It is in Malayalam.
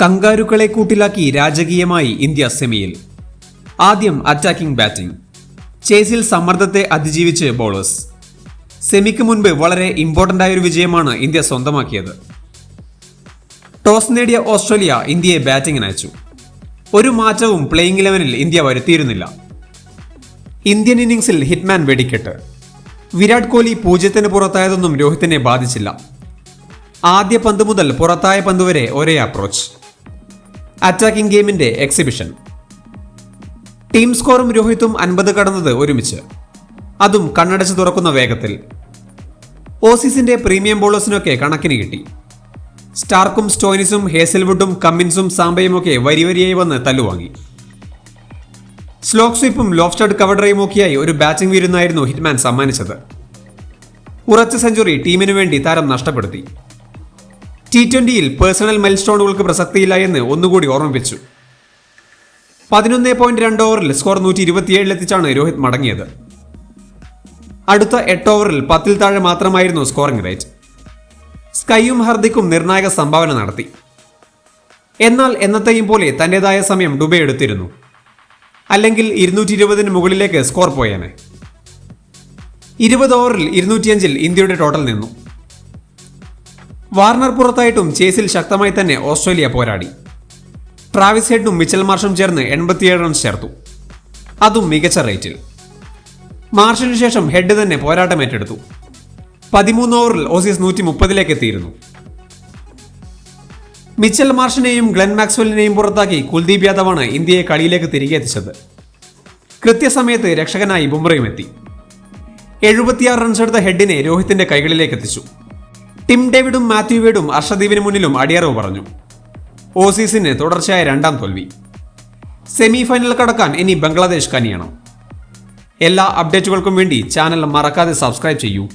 കങ്കാരുക്കളെ കൂട്ടിലാക്കി രാജകീയമായി ഇന്ത്യ സെമിയിൽ. ആദ്യം അറ്റാക്കിംഗ് ബാറ്റിംഗ് ചേസിൽ സമ്മർദ്ദത്തെ അതിജീവിച്ച് ബോളേഴ്സ് സെമിക്ക് മുൻപ് വളരെ ഇമ്പോർട്ടന്റ് ആയൊരു വിജയമാണ് ഇന്ത്യ സ്വന്തമാക്കിയത്. ടോസ് നേടിയ ഓസ്ട്രേലിയ ഇന്ത്യയെ ബാറ്റിംഗിന് അയച്ചു ഒരു മാറ്റവും പ്ലേയിങ് ഇലവനിൽ ഇന്ത്യ വരുത്തിയിരുന്നില്ല. ഇന്ത്യൻ ഇന്നിംഗ്സിൽ ഹിറ്റ്മാൻ വെടിക്കെട്ട്. വിരാട് കോഹ്ലി പൂജ്യത്തിന് പുറത്തായതൊന്നും രോഹിത്തിനെ ബാധിച്ചില്ല. ആദ്യ പന്ത് മുതൽ പുറത്തായ പന്ത് വരെ ഒരേ അപ്രോച്ച് അറ്റാക്കിംഗ് ഗെയിമിന്റെ എക്സിബിഷൻ. ടീം സ്കോറും രോഹിത്തും അൻപത് കടന്നത് ഒരുമിച്ച്. അതും കണ്ണടച്ച് തുറക്കുന്ന വേഗത്തിൽ. ഓസീസിന്റെ പ്രീമിയം ബോളേഴ്സിനൊക്കെ കണക്കിന് കിട്ടി. സ്റ്റാർക്കും സ്റ്റോയിനിസും ഹേസൽവുഡും കമ്മിൻസും സാമ്പയും ഒക്കെ വരി വരിയായി വന്ന് തല്ലുവാങ്ങി. സ്ലോക്ക് സ്വീപ്പും ലോഫ്റ്റഡ് കവർ ഡ്രൈവും ഒക്കെയായി ഒരു ബാറ്റിംഗ് വീരുന്നായിരുന്നു ഹിറ്റ്മാൻ സമ്മാനിച്ചത്. ഉറച്ച സെഞ്ചുറി ടീമിനു വേണ്ടി താരം നഷ്ടപ്പെടുത്തി. ടി ട്വന്റിയിൽ പേഴ്സണൽ മൈൽസ്റ്റോണുകൾക്ക് പ്രസക്തിയില്ല എന്ന് ഒന്നുകൂടി ഓർമ്മിപ്പിച്ചു പതിനൊന്ന് പോയിന്റ് രണ്ട് ഓവറിൽ സ്കോർ നൂറ്റി ഇരുപത്തിയേഴിലെത്തിച്ചാണ് രോഹിത് മടങ്ങിയത്. അടുത്ത എട്ട് ഓവറിൽ പത്തിൽ താഴെ മാത്രമായിരുന്നു സ്കോറിംഗ് റേറ്റ് സ്കൈയും ഹർദിക്കും നിർണായക സംഭാവന നടത്തി. എന്നാൽ എന്നത്തെയും പോലെ തന്റേതായ സമയം ഡുബെ എടുത്തിരുന്നു. അല്ലെങ്കിൽ ഇരുന്നൂറ്റി ഇരുപതിന് മുകളിലേക്ക് സ്കോർ പോയേനെ. ഇരുപത് ഓവറിൽ ഇരുന്നൂറ്റിയഞ്ചിൽ ഇന്ത്യയുടെ ടോട്ടൽ നിന്നു. വാർണർ പുറത്തായിട്ടും ചേസിൽ ശക്തമായി തന്നെ ഓസ്ട്രേലിയ പോരാടി. ട്രാവിസ് ഹെഡും മിച്ചൽ മാർഷും ചേർന്ന് എൺപത്തിയേഴ് റൺസ് ചേർത്തു. അതും മികച്ച റേറ്റിൽ. മാർഷിന് ശേഷം ഹെഡ് തന്നെ പോരാട്ടം ഏറ്റെടുത്തു. പതിമൂന്ന് ഓവറിൽ ഓസീസ് നൂറ്റി മുപ്പതിലേക്ക് എത്തിയിരുന്നു. മിച്ചൽ മാർഷിനെയും ഗ്ലെൻ മാക്സ്വെല്ലിനെയും പുറത്താക്കി കുൽദീപ് യാദവാണ് ഇന്ത്യയെ കളിയിലേക്ക് തിരികെ എത്തിച്ചത്. കൃത്യസമയത്ത് രക്ഷകനായി ബുംറയും എത്തി. എഴുപത്തിയാറ് റൺസ് എടുത്ത ഹെഡിനെ രോഹിത്തിന്റെ കൈകളിലേക്ക് എത്തിച്ചു. ടിം ഡേവിഡും മാത്യു വേഡും അർഷദീപിന് മുന്നിലും അടിയറവ് പറഞ്ഞു. ഓസീസിന് തുടർച്ചയായ രണ്ടാം തോൽവി. സെമി ഫൈനൽ കടക്കാൻ ഇനി ബംഗ്ലാദേശ് കനിയണം. എല്ലാ അപ്ഡേറ്റുകൾക്കും വേണ്ടി ചാനൽ മറക്കാതെ സബ്സ്ക്രൈബ് ചെയ്യൂ.